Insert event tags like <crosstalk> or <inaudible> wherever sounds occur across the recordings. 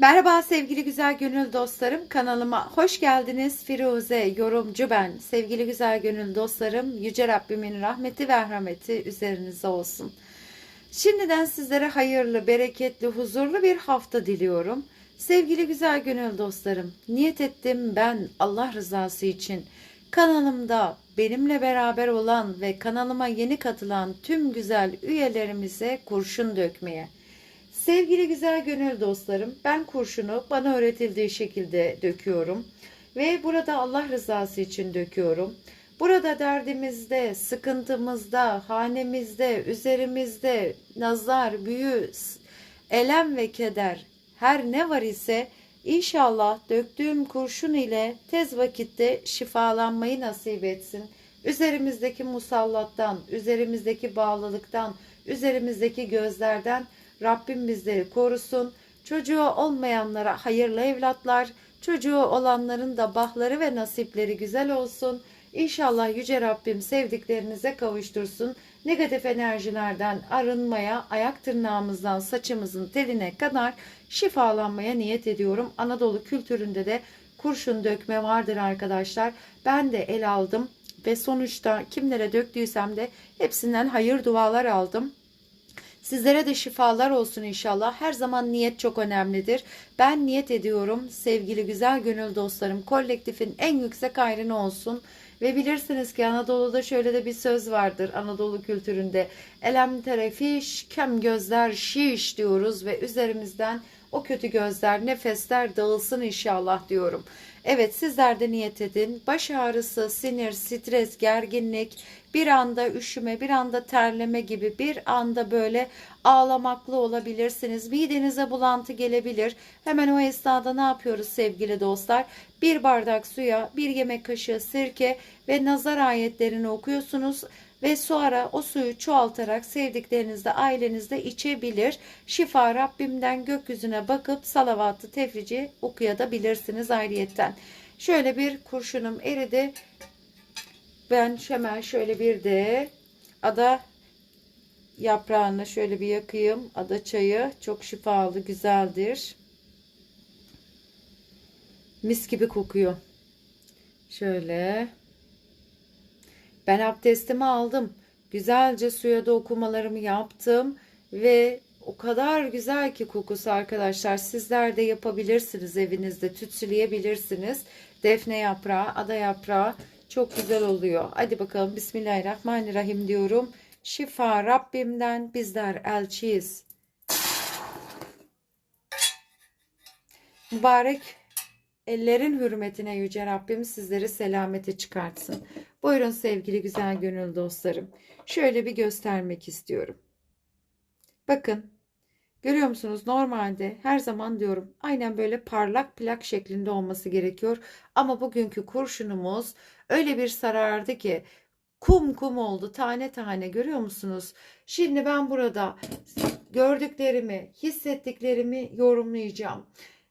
Merhaba sevgili güzel gönül dostlarım kanalıma hoş geldiniz. Firuze yorumcu ben. Sevgili güzel gönül dostlarım Yüce Rabbimin rahmeti ve rahmeti üzerinize olsun. Şimdiden sizlere hayırlı bereketli huzurlu bir hafta diliyorum. Sevgili güzel gönül dostlarım niyet ettim ben Allah rızası için. Kanalımda benimle beraber olan ve kanalıma yeni katılan tüm güzel üyelerimize kurşun dökmeye Sevgili güzel gönül dostlarım, ben kurşunu bana öğretildiği şekilde döküyorum ve burada Allah rızası için döküyorum. Burada derdimizde, sıkıntımızda, hanemizde, üzerimizde nazar, büyü, elem ve keder her ne var ise inşallah döktüğüm kurşun ile tez vakitte şifalanmayı nasip etsin. Üzerimizdeki musallattan, üzerimizdeki bağlılıktan, üzerimizdeki gözlerden Rabbim bizleri korusun. Çocuğu olmayanlara hayırlı evlatlar, çocuğu olanların da bahları ve nasipleri güzel olsun. İnşallah Yüce Rabbim sevdiklerinize kavuştursun. Negatif enerjilerden arınmaya, ayak tırnağımızdan saçımızın teline kadar şifalanmaya niyet ediyorum. Anadolu kültüründe de kurşun dökme vardır arkadaşlar. Ben de el aldım ve sonuçta kimlere döktüysem de hepsinden hayır dualar aldım. Sizlere de şifalar olsun inşallah. Her zaman niyet çok önemlidir. Ben niyet ediyorum sevgili güzel gönül dostlarım kolektifin en yüksek ayrını olsun. Ve bilirsiniz ki Anadolu'da şöyle de bir söz vardır Anadolu kültüründe. Elem terefiş, kem gözler şiş diyoruz ve üzerimizden o kötü gözler, nefesler dağılsın inşallah diyorum. Evet sizler de niyet edin. Baş ağrısı, sinir, stres, gerginlik, bir anda üşüme, bir anda terleme gibi bir anda böyle ağlamaklı olabilirsiniz. Midenize bulantı gelebilir. Hemen o esnada ne yapıyoruz sevgili dostlar? Bir bardak suya bir yemek kaşığı sirke ve nazar ayetlerini okuyorsunuz ve sonra o suyu çoğaltarak sevdiklerinizde ailenizde içebilir. Şifa Rabbimden gökyüzüne bakıp salavatı tefrici okuyabilirsiniz ayrıyetten. Şöyle bir kurşunum eridi. Ben hemen şöyle bir de ada yaprağını şöyle bir yakayım. Ada çayı çok şifalı, güzeldir. Mis gibi kokuyor. Şöyle. Ben abdestimi aldım. Güzelce suya da okumalarımı yaptım ve o kadar güzel ki kokusu arkadaşlar. Sizler de yapabilirsiniz evinizde. Tütsüleyebilirsiniz. Defne yaprağı, ada yaprağı çok güzel oluyor. Hadi bakalım Bismillahirrahmanirrahim diyorum. Şifa Rabbimden bizler elçiyiz. Mübarek ellerin hürmetine Yüce Rabbim sizleri selamete çıkartsın. Buyurun sevgili güzel gönül dostlarım. Şöyle bir göstermek istiyorum. Bakın görüyor musunuz normalde her zaman diyorum aynen böyle parlak plak şeklinde olması gerekiyor. Ama bugünkü kurşunumuz öyle bir sarardı ki kum kum oldu tane tane görüyor musunuz? Şimdi ben burada gördüklerimi, hissettiklerimi yorumlayacağım.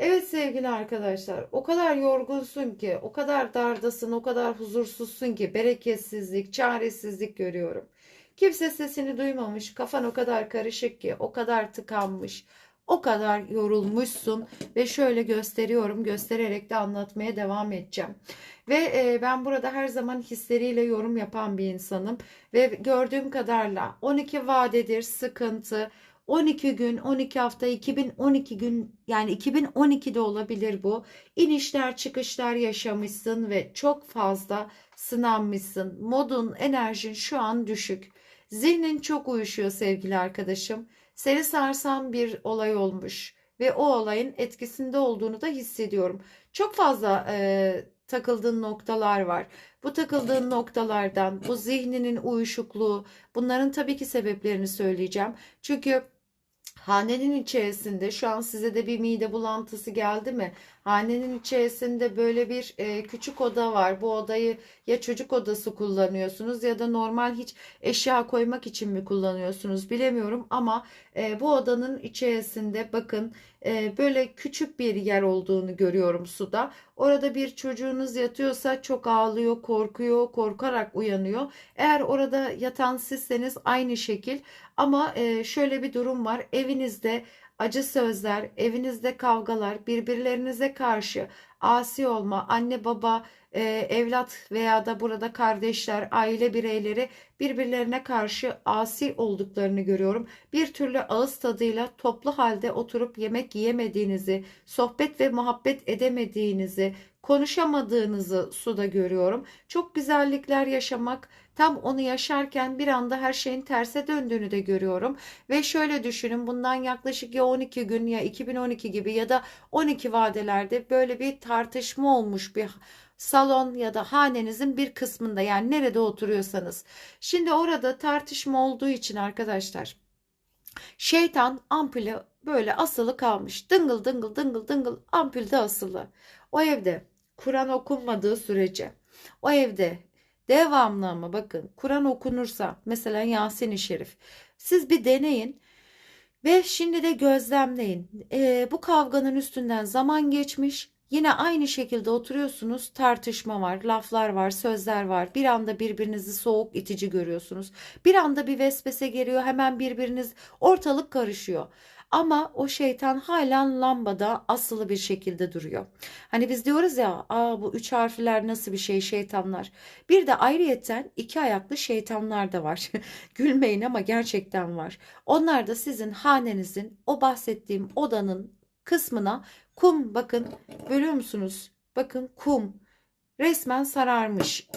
Evet sevgili arkadaşlar, o kadar yorgunsun ki, o kadar dardasın, o kadar huzursuzsun ki bereketsizlik, çaresizlik görüyorum. Kimse sesini duymamış, kafan o kadar karışık ki, o kadar tıkanmış, o kadar yorulmuşsun ve şöyle gösteriyorum, göstererek de anlatmaya devam edeceğim. Ve e, ben burada her zaman hisleriyle yorum yapan bir insanım ve gördüğüm kadarla 12 vadedir, sıkıntı, 12 gün, 12 hafta, 2012 gün yani 2012'de olabilir bu. İnişler çıkışlar yaşamışsın ve çok fazla sınanmışsın. Modun, enerjin şu an düşük. Zihnin çok uyuşuyor sevgili arkadaşım. Seni sarsan bir olay olmuş ve o olayın etkisinde olduğunu da hissediyorum. Çok fazla e, takıldığın noktalar var. Bu takıldığın noktalardan, bu zihninin uyuşukluğu, bunların tabii ki sebeplerini söyleyeceğim. Çünkü Hanenin içerisinde şu an size de bir mide bulantısı geldi mi? Hanenin içerisinde böyle bir e, küçük oda var. Bu odayı ya çocuk odası kullanıyorsunuz ya da normal hiç eşya koymak için mi kullanıyorsunuz bilemiyorum ama e, bu odanın içerisinde bakın e, böyle küçük bir yer olduğunu görüyorum suda. Orada bir çocuğunuz yatıyorsa çok ağlıyor, korkuyor, korkarak uyanıyor. Eğer orada yatan sizseniz aynı şekil ama e, şöyle bir durum var. Evinizde acı sözler, evinizde kavgalar, birbirlerinize karşı asi olma, anne baba, e, evlat veya da burada kardeşler, aile bireyleri birbirlerine karşı asi olduklarını görüyorum. Bir türlü ağız tadıyla toplu halde oturup yemek yiyemediğinizi, sohbet ve muhabbet edemediğinizi, konuşamadığınızı suda görüyorum. Çok güzellikler yaşamak, tam onu yaşarken bir anda her şeyin terse döndüğünü de görüyorum. Ve şöyle düşünün bundan yaklaşık ya 12 gün ya 2012 gibi ya da 12 vadelerde böyle bir tartışma olmuş bir salon ya da hanenizin bir kısmında yani nerede oturuyorsanız. Şimdi orada tartışma olduğu için arkadaşlar şeytan ampulü böyle asılı kalmış. Dıngıl dıngıl dıngıl dıngıl ampulde asılı. O evde Kur'an okunmadığı sürece o evde devamlı ama bakın Kur'an okunursa mesela Yasin-i Şerif siz bir deneyin ve şimdi de gözlemleyin. Ee, bu kavganın üstünden zaman geçmiş Yine aynı şekilde oturuyorsunuz, tartışma var, laflar var, sözler var. Bir anda birbirinizi soğuk, itici görüyorsunuz. Bir anda bir vesvese geliyor, hemen birbiriniz ortalık karışıyor. Ama o şeytan hala lambada asılı bir şekilde duruyor. Hani biz diyoruz ya, aa bu üç harfler nasıl bir şey şeytanlar. Bir de ayrıyetten iki ayaklı şeytanlar da var. <laughs> Gülmeyin ama gerçekten var. Onlar da sizin hanenizin o bahsettiğim odanın kısmına kum bakın görüyor musunuz? Bakın kum resmen sararmış.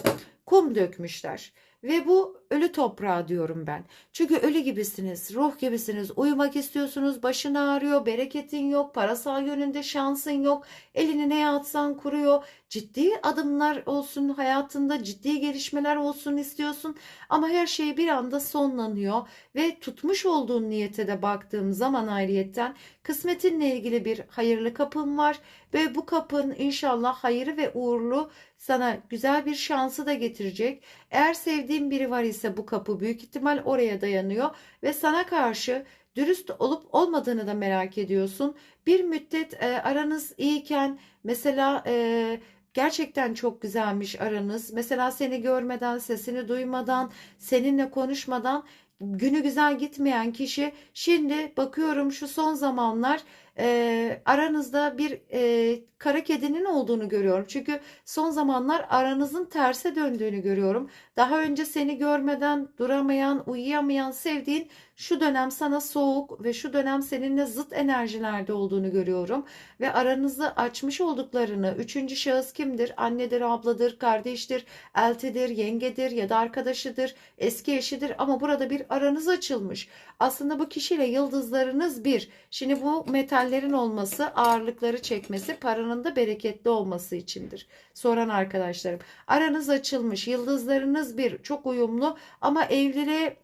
Kum dökmüşler. Ve bu ölü toprağı diyorum ben. Çünkü ölü gibisiniz, ruh gibisiniz. Uyumak istiyorsunuz, başın ağrıyor, bereketin yok, parasal yönünde şansın yok. Elini neye atsan kuruyor. Ciddi adımlar olsun hayatında, ciddi gelişmeler olsun istiyorsun. Ama her şey bir anda sonlanıyor. Ve tutmuş olduğun niyete de baktığım zaman ayrıyetten kısmetinle ilgili bir hayırlı kapın var. Ve bu kapın inşallah hayırlı ve uğurlu sana güzel bir şansı da getirecek. Eğer sevdiğin biri var ise bu kapı büyük ihtimal oraya dayanıyor ve sana karşı dürüst olup olmadığını da merak ediyorsun. Bir müddet e, aranız iyiyken mesela e, gerçekten çok güzelmiş aranız. Mesela seni görmeden, sesini duymadan, seninle konuşmadan günü güzel gitmeyen kişi şimdi bakıyorum şu son zamanlar e, aranızda bir e, kara kedinin olduğunu görüyorum. Çünkü son zamanlar aranızın terse döndüğünü görüyorum. Daha önce seni görmeden duramayan, uyuyamayan, sevdiğin şu dönem sana soğuk ve şu dönem seninle zıt enerjilerde olduğunu görüyorum. Ve aranızı açmış olduklarını, üçüncü şahıs kimdir? Annedir, abladır, kardeştir, eltidir, yengedir ya da arkadaşıdır, eski eşidir ama burada bir aranız açılmış. Aslında bu kişiyle yıldızlarınız bir. Şimdi bu metallerin olması, ağırlıkları çekmesi, paranın da bereketli olması içindir. Soran arkadaşlarım. Aranız açılmış, yıldızlarınız bir. Çok uyumlu ama evliliğe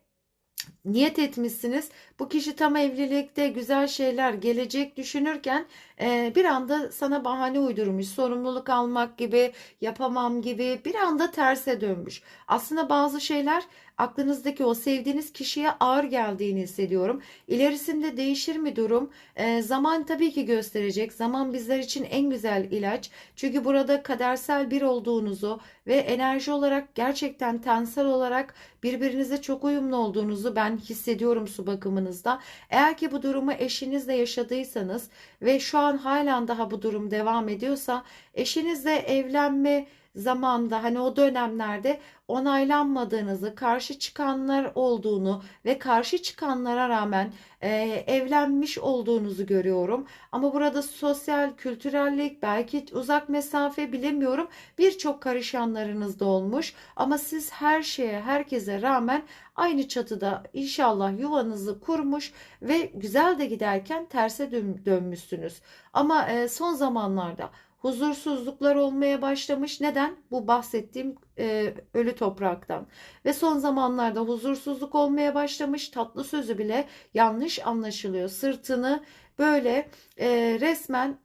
niyet etmişsiniz. Bu kişi tam evlilikte güzel şeyler gelecek düşünürken e, bir anda sana bahane uydurmuş. Sorumluluk almak gibi, yapamam gibi bir anda terse dönmüş. Aslında bazı şeyler aklınızdaki o sevdiğiniz kişiye ağır geldiğini hissediyorum. İlerisinde değişir mi durum? E, zaman tabii ki gösterecek. Zaman bizler için en güzel ilaç. Çünkü burada kadersel bir olduğunuzu ve enerji olarak gerçekten tensel olarak birbirinize çok uyumlu olduğunuzu ben hissediyorum su bakımınızda. Eğer ki bu durumu eşinizle yaşadıysanız ve şu an halen daha bu durum devam ediyorsa eşinizle evlenme zamanda hani o dönemlerde onaylanmadığınızı, karşı çıkanlar olduğunu ve karşı çıkanlara rağmen e, evlenmiş olduğunuzu görüyorum. Ama burada sosyal, kültürellik, belki uzak mesafe bilemiyorum. Birçok karışanlarınız da olmuş. Ama siz her şeye, herkese rağmen aynı çatıda inşallah yuvanızı kurmuş ve güzel de giderken terse dönmüşsünüz. Ama e, son zamanlarda huzursuzluklar olmaya başlamış. Neden? Bu bahsettiğim e, ölü topraktan. Ve son zamanlarda huzursuzluk olmaya başlamış. Tatlı sözü bile yanlış anlaşılıyor. Sırtını böyle e, resmen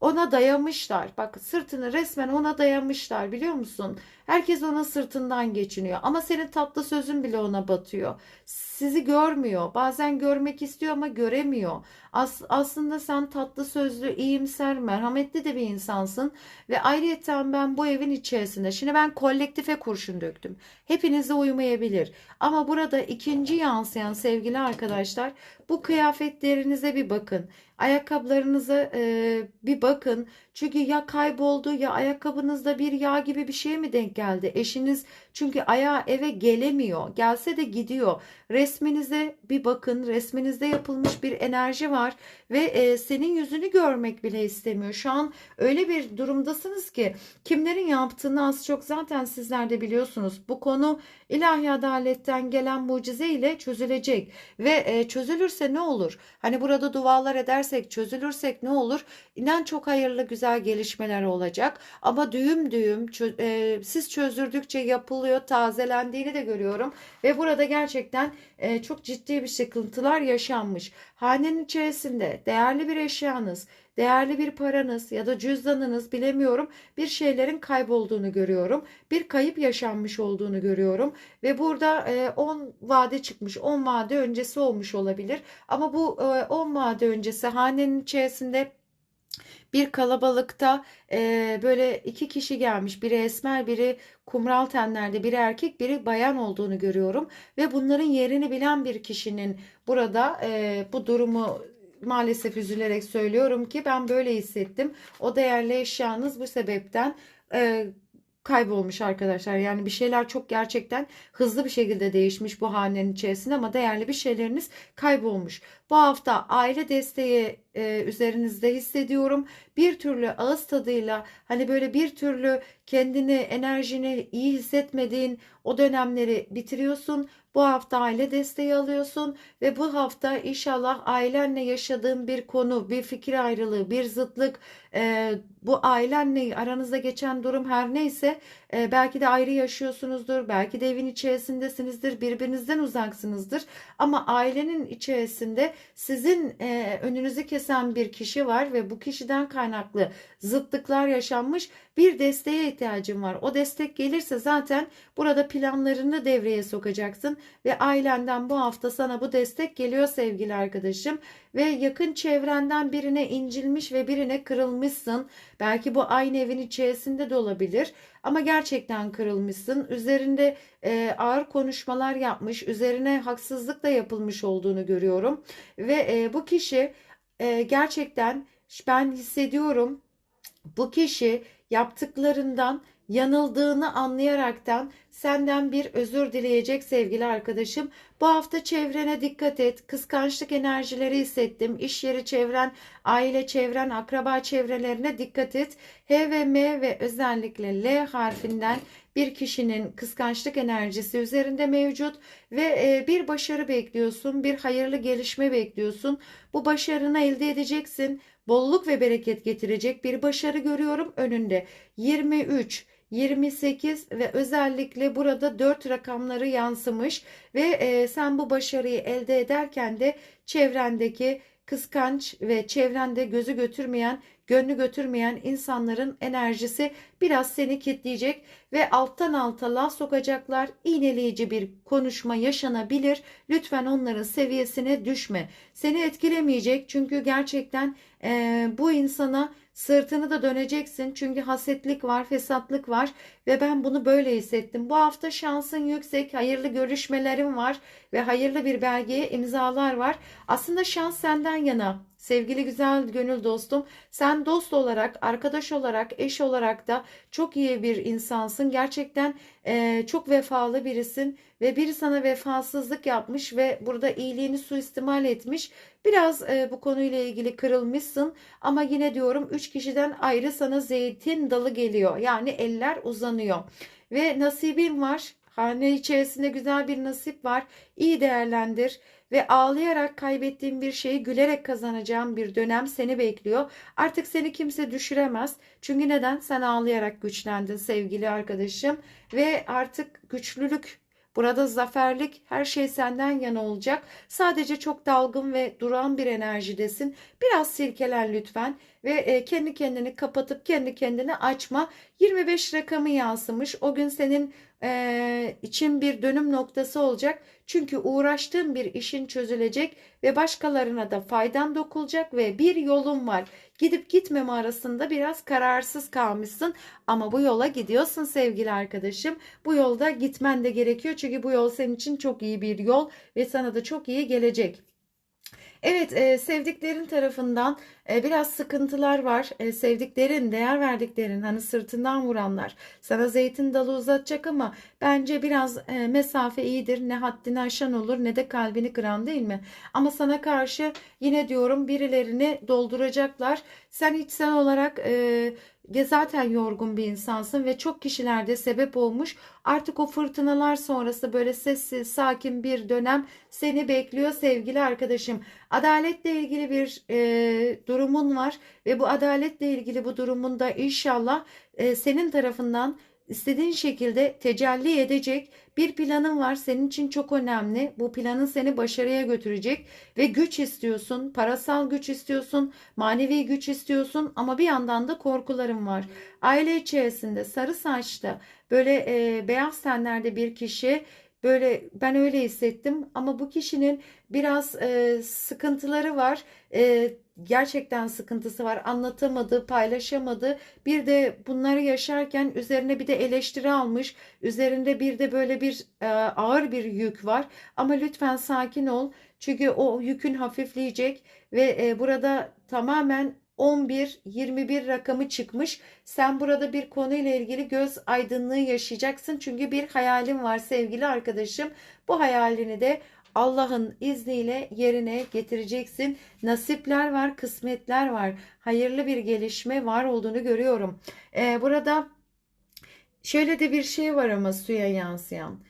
ona dayamışlar. Bak sırtını resmen ona dayamışlar biliyor musun? Herkes onun sırtından geçiniyor. Ama senin tatlı sözün bile ona batıyor. Sizi görmüyor. Bazen görmek istiyor ama göremiyor. As aslında sen tatlı sözlü, iyimser, merhametli de bir insansın. Ve ayrıyeten ben bu evin içerisinde, şimdi ben kolektife kurşun döktüm. Hepinize uymayabilir. Ama burada ikinci yansıyan sevgili arkadaşlar, bu kıyafetlerinize bir bakın. Ayakkabılarınıza e, bir bakın. Çünkü ya kayboldu ya ayakkabınızda bir yağ gibi bir şey mi denk geldi? Eşiniz çünkü ayağa eve gelemiyor. Gelse de gidiyor. Resminize bir bakın. Resminizde yapılmış bir enerji var ve e, senin yüzünü görmek bile istemiyor. Şu an öyle bir durumdasınız ki kimlerin yaptığını az çok zaten sizler de biliyorsunuz. Bu konu ilahi adaletten gelen mucize ile çözülecek ve e, çözülürse ne olur? Hani burada dualar edersek, çözülürsek ne olur? İnan çok hayırlı güzel gelişmeler olacak. Ama düğüm düğüm e, siz çözdürdükçe yapılıyor, tazelendiğini de görüyorum ve burada gerçekten e, çok ciddi bir sıkıntılar yaşanmış. Hanenin içerisinde değerli bir eşyanız, değerli bir paranız ya da cüzdanınız bilemiyorum bir şeylerin kaybolduğunu görüyorum. Bir kayıp yaşanmış olduğunu görüyorum ve burada e, 10 vade çıkmış 10 vade öncesi olmuş olabilir ama bu e, 10 vade öncesi hanenin içerisinde bir kalabalıkta e, böyle iki kişi gelmiş. Biri esmer, biri kumral tenlerde, biri erkek, biri bayan olduğunu görüyorum. Ve bunların yerini bilen bir kişinin burada e, bu durumu maalesef üzülerek söylüyorum ki ben böyle hissettim. O değerli eşyanız bu sebepten e, kaybolmuş arkadaşlar. Yani bir şeyler çok gerçekten hızlı bir şekilde değişmiş bu hanenin içerisinde ama değerli bir şeyleriniz kaybolmuş. Bu hafta aile desteği e, üzerinizde hissediyorum. Bir türlü ağız tadıyla hani böyle bir türlü kendini enerjini iyi hissetmediğin o dönemleri bitiriyorsun. Bu hafta aile desteği alıyorsun ve bu hafta inşallah ailenle yaşadığın bir konu, bir fikir ayrılığı, bir zıtlık, e, bu ailenle aranızda geçen durum her neyse e, belki de ayrı yaşıyorsunuzdur, belki de evin içerisindesinizdir, birbirinizden uzaksınızdır. Ama ailenin içerisinde sizin e, önünüzü kesen bir kişi var ve bu kişiden kaynaklı zıtlıklar yaşanmış bir desteğe ihtiyacın var. O destek gelirse zaten burada planlarını devreye sokacaksın ve ailenden bu hafta sana bu destek geliyor sevgili arkadaşım ve yakın çevrenden birine incilmiş ve birine kırılmışsın. Belki bu aynı evin içerisinde de olabilir ama gerçekten kırılmışsın. Üzerinde e, ağır konuşmalar yapmış, üzerine haksızlık da yapılmış olduğunu görüyorum ve e, bu kişi e, gerçekten ben hissediyorum bu kişi yaptıklarından yanıldığını anlayaraktan senden bir özür dileyecek sevgili arkadaşım. Bu hafta çevrene dikkat et. Kıskançlık enerjileri hissettim. İş yeri çevren, aile çevren, akraba çevrelerine dikkat et. H ve M ve özellikle L harfinden bir kişinin kıskançlık enerjisi üzerinde mevcut ve e, bir başarı bekliyorsun, bir hayırlı gelişme bekliyorsun. Bu başarını elde edeceksin. Bolluk ve bereket getirecek bir başarı görüyorum önünde. 23 28 ve özellikle burada 4 rakamları yansımış ve e, sen bu başarıyı elde ederken de çevrendeki kıskanç ve çevrende gözü götürmeyen, gönlü götürmeyen insanların enerjisi biraz seni kitleyecek ve alttan alta laf sokacaklar. İğneleyici bir konuşma yaşanabilir. Lütfen onların seviyesine düşme. Seni etkilemeyecek çünkü gerçekten e, bu insana Sırtını da döneceksin çünkü hasetlik var, fesatlık var ve ben bunu böyle hissettim. Bu hafta şansın yüksek, hayırlı görüşmelerin var ve hayırlı bir belgeye imzalar var. Aslında şans senden yana. Sevgili güzel gönül dostum, sen dost olarak, arkadaş olarak, eş olarak da çok iyi bir insansın. Gerçekten e, çok vefalı birisin ve biri sana vefasızlık yapmış ve burada iyiliğini suistimal etmiş. Biraz e, bu konuyla ilgili kırılmışsın ama yine diyorum 3 kişiden ayrı sana zeytin dalı geliyor. Yani eller uzanıyor ve nasibin var. Hane içerisinde güzel bir nasip var. İyi değerlendir ve ağlayarak kaybettiğin bir şeyi gülerek kazanacağın bir dönem seni bekliyor. Artık seni kimse düşüremez. Çünkü neden? Sen ağlayarak güçlendin sevgili arkadaşım ve artık güçlülük Burada zaferlik her şey senden yana olacak. Sadece çok dalgın ve duran bir enerjidesin. Biraz silkelen lütfen ve e, kendi kendini kapatıp kendi kendini açma. 25 rakamı yansımış. O gün senin e, için bir dönüm noktası olacak. Çünkü uğraştığın bir işin çözülecek ve başkalarına da faydan dokunacak ve bir yolun var. Gidip gitmeme arasında biraz kararsız kalmışsın ama bu yola gidiyorsun sevgili arkadaşım. Bu yolda gitmen de gerekiyor çünkü bu yol senin için çok iyi bir yol ve sana da çok iyi gelecek. Evet, e, sevdiklerin tarafından e, biraz sıkıntılar var. E, sevdiklerin, değer verdiklerin, hani sırtından vuranlar sana zeytin dalı uzatacak ama bence biraz e, mesafe iyidir. Ne haddini aşan olur ne de kalbini kıran değil mi? Ama sana karşı yine diyorum birilerini dolduracaklar. Sen içsel olarak e, zaten yorgun bir insansın ve çok kişilerde sebep olmuş. Artık o fırtınalar sonrası böyle sessiz, sakin bir dönem seni bekliyor sevgili arkadaşım. Adaletle ilgili bir e, durumun var ve bu adaletle ilgili bu durumunda inşallah e, senin tarafından istediğin şekilde tecelli edecek bir planın var. Senin için çok önemli. Bu planın seni başarıya götürecek ve güç istiyorsun, parasal güç istiyorsun, manevi güç istiyorsun ama bir yandan da korkuların var. Aile içerisinde sarı saçlı böyle e, beyaz tenlerde bir kişi Böyle ben öyle hissettim ama bu kişinin biraz e, sıkıntıları var. E, gerçekten sıkıntısı var. Anlatamadı, paylaşamadı. Bir de bunları yaşarken üzerine bir de eleştiri almış. Üzerinde bir de böyle bir e, ağır bir yük var. Ama lütfen sakin ol. Çünkü o yükün hafifleyecek ve e, burada tamamen 11, 21 rakamı çıkmış. Sen burada bir konuyla ilgili göz aydınlığı yaşayacaksın. Çünkü bir hayalin var sevgili arkadaşım. Bu hayalini de Allah'ın izniyle yerine getireceksin. Nasipler var, kısmetler var. Hayırlı bir gelişme var olduğunu görüyorum. Ee, burada şöyle de bir şey var ama suya yansıyan.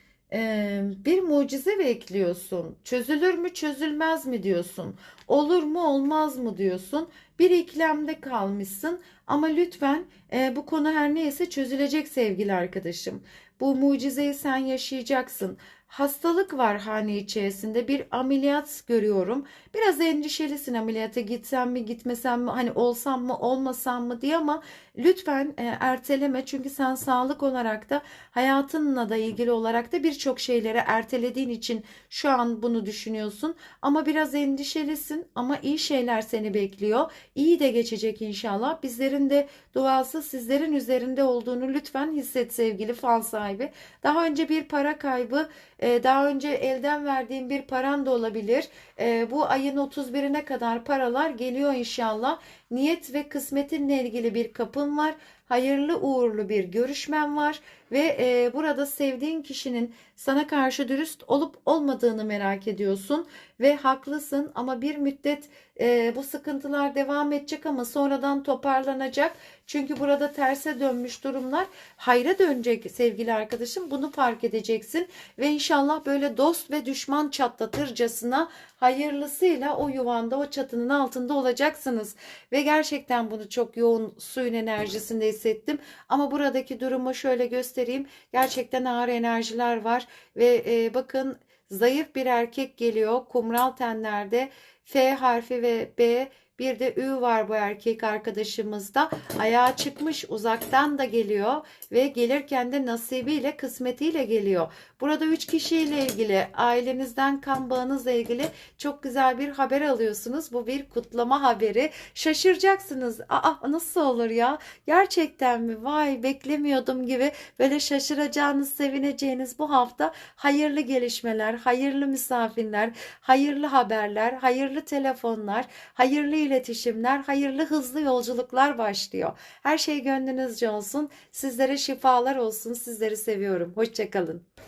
Bir mucize bekliyorsun. Çözülür mü, çözülmez mi diyorsun. Olur mu, olmaz mı diyorsun. Bir ikilemde kalmışsın ama lütfen e, bu konu her neyse çözülecek sevgili arkadaşım. Bu mucizeyi sen yaşayacaksın. Hastalık var hane içerisinde bir ameliyat görüyorum. Biraz endişelisin ameliyata gitsem mi gitmesem mi hani olsam mı olmasam mı diye ama lütfen e, erteleme çünkü sen sağlık olarak da hayatınla da ilgili olarak da birçok şeyleri ertelediğin için şu an bunu düşünüyorsun ama biraz endişelisin ama iyi şeyler seni bekliyor. İyi de geçecek inşallah. Bizlerin de duası sizlerin üzerinde olduğunu lütfen hisset sevgili fal sahibi. Daha önce bir para kaybı, e, daha önce elden verdiğin bir paran da olabilir. E, bu ayın 31'ine kadar paralar geliyor inşallah. Niyet ve kısmetinle ilgili bir kapın var. Hayırlı uğurlu bir görüşmen var ve e, burada sevdiğin kişinin sana karşı dürüst olup olmadığını merak ediyorsun ve haklısın ama bir müddet e, bu sıkıntılar devam edecek ama sonradan toparlanacak. Çünkü burada terse dönmüş durumlar hayra dönecek sevgili arkadaşım. Bunu fark edeceksin ve inşallah böyle dost ve düşman çatlatırcasına hayırlısıyla o yuvanda o çatının altında olacaksınız. Ve gerçekten bunu çok yoğun suyun enerjisinde hissettim. Ama buradaki durumu şöyle göstereyim. Gerçekten ağır enerjiler var ve e, bakın zayıf bir erkek geliyor. Kumral tenlerde F harfi ve B bir de Ü var bu erkek arkadaşımızda. Ayağa çıkmış uzaktan da geliyor ve gelirken de nasibiyle kısmetiyle geliyor. Burada üç kişiyle ilgili ailenizden kan bağınızla ilgili çok güzel bir haber alıyorsunuz. Bu bir kutlama haberi. Şaşıracaksınız. Aa nasıl olur ya? Gerçekten mi? Vay beklemiyordum gibi böyle şaşıracağınız, sevineceğiniz bu hafta hayırlı gelişmeler, hayırlı misafirler, hayırlı haberler, hayırlı telefonlar, hayırlı iletişimler, hayırlı hızlı yolculuklar başlıyor. Her şey gönlünüzce olsun. Sizlere şifalar olsun. Sizleri seviyorum. Hoşçakalın.